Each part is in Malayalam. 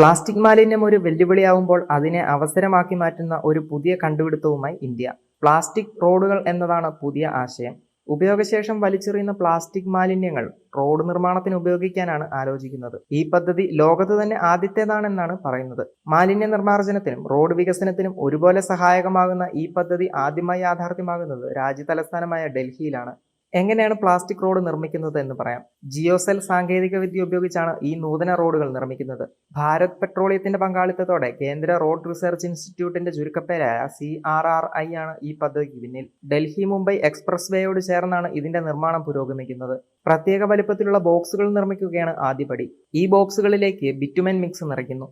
പ്ലാസ്റ്റിക് മാലിന്യം ഒരു വെല്ലുവിളിയാവുമ്പോൾ അതിനെ അവസരമാക്കി മാറ്റുന്ന ഒരു പുതിയ കണ്ടുപിടുത്തവുമായി ഇന്ത്യ. പ്ലാസ്റ്റിക് റോഡുകൾ എന്നതാണ് പുതിയ ആശയം. ഉപയോഗശേഷം വലിച്ചെറിയുന്ന പ്ലാസ്റ്റിക് മാലിന്യങ്ങൾ റോഡ് നിർമ്മാണത്തിന് ഉപയോഗിക്കാനാണ് ആലോചിക്കുന്നത്. ഈ പദ്ധതി ലോകത്ത് തന്നെ ആദ്യത്തേതാണെന്നാണ് പറയുന്നത്. മാലിന്യ നിർമ്മാർജനത്തിനും റോഡ് വികസനത്തിനും ഒരുപോലെ സഹായകമാകുന്ന ഈ പദ്ധതി ആദ്യമായി യാഥാർത്ഥ്യമാകുന്നത് രാജ്യതലസ്ഥാനമായ ഡൽഹിയിലാണ്. എങ്ങനെയാണ് പ്ലാസ്റ്റിക് റോഡ് നിർമ്മിക്കുന്നത് എന്ന് പറയാം. ജിയോസെൽ സാങ്കേതിക വിദ്യ ഉപയോഗിച്ചാണ് ഈ നൂതന റോഡുകൾ നിർമ്മിക്കുന്നത്. ഭാരത് പെട്രോളിയത്തിന്റെ പങ്കാളിത്തത്തോടെ കേന്ദ്ര റോഡ് റിസർച്ച് ഇൻസ്റ്റിറ്റ്യൂട്ടിന്റെ ചുരുക്കപ്പേരായ സി ആർ ആർ ഐ ആണ് ഈ പദ്ധതിക്ക് പിന്നിൽ. ഡൽഹി മുംബൈ എക്സ്പ്രസ് വേയോട് ചേർന്നാണ് ഇതിന്റെ നിർമ്മാണം പുരോഗമിക്കുന്നത്. പ്രത്യേക വലിപ്പത്തിലുള്ള ബോക്സുകൾ നിർമ്മിക്കുകയാണ് ആദ്യപടി. ഈ ബോക്സുകളിലേക്ക് ബിറ്റുമെൻ മിക്സ് നിറയ്ക്കുന്നു.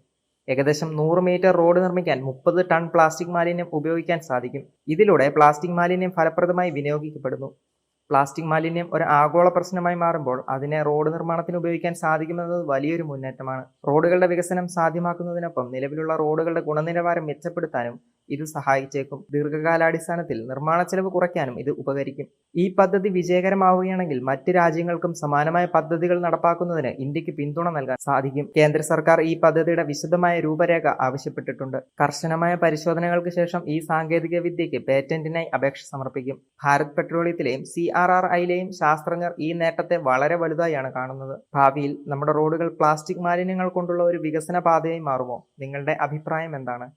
ഏകദേശം നൂറ് മീറ്റർ റോഡ് നിർമ്മിക്കാൻ മുപ്പത് ടൺ പ്ലാസ്റ്റിക് മാലിന്യം ഉപയോഗിക്കാൻ സാധിക്കും. ഇതിലൂടെ പ്ലാസ്റ്റിക് മാലിന്യം ഫലപ്രദമായി വിനിയോഗിക്കപ്പെടുന്നു. പ്ലാസ്റ്റിക് മാലിന്യം ഒരു ആഗോള പ്രശ്നമായി മാറുമ്പോൾ അതിനെ റോഡ് നിർമ്മാണത്തിന് ഉപയോഗിക്കാൻ സാധിക്കുന്നത് വലിയൊരു മുന്നേറ്റമാണ്. റോഡുകളുടെ വികസനം സാധ്യമാക്കുന്നതിനൊപ്പം നിലവിലുള്ള റോഡുകളുടെ ഗുണനിലവാരം മെച്ചപ്പെടുത്താനും ഇത് സഹായിച്ചേക്കും. ദീർഘകാലാടിസ്ഥാനത്തിൽ നിർമ്മാണ ചെലവ് കുറയ്ക്കാനും ഇത് ഉപകരിക്കും. ഈ പദ്ധതി വിജയകരമാവുകയാണെങ്കിൽ മറ്റ് രാജ്യങ്ങൾക്കും സമാനമായ പദ്ധതികൾ നടപ്പാക്കുന്നതിന് ഇന്ത്യയ്ക്ക് പിന്തുണ നൽകാൻ സാധിക്കും. കേന്ദ്ര സർക്കാർ ഈ പദ്ധതിയുടെ വിശദമായ രൂപരേഖ ആവശ്യപ്പെട്ടിട്ടുണ്ട്. കർശനമായ പരിശോധനകൾക്ക് ശേഷം ഈ സാങ്കേതിക വിദ്യയ്ക്ക് പേറ്റന്റിനായി അപേക്ഷ സമർപ്പിക്കും. ഭാരത് പെട്രോളിയത്തിലെയും സി ആർ ആർ ഐയിലെയും ശാസ്ത്രജ്ഞർ ഈ നേട്ടത്തെ വളരെ വലുതായാണ് കാണുന്നത്. ഭാവിയിൽ നമ്മുടെ റോഡുകൾ പ്ലാസ്റ്റിക് മാലിന്യങ്ങൾ കൊണ്ടുള്ള ഒരു വികസന പാതയായി മാറുമോ? നിങ്ങളുടെ അഭിപ്രായം എന്താണ്?